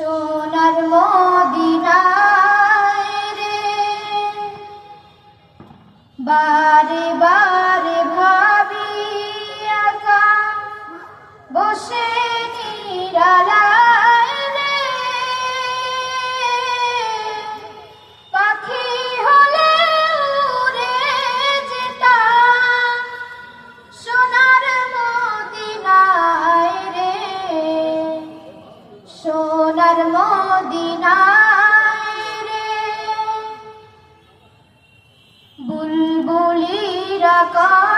সোনার মদিনায় রে। বা বুলবুলিরা কার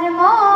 Paramore.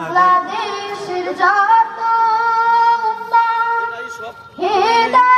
বাংলাদেশের যত হেদা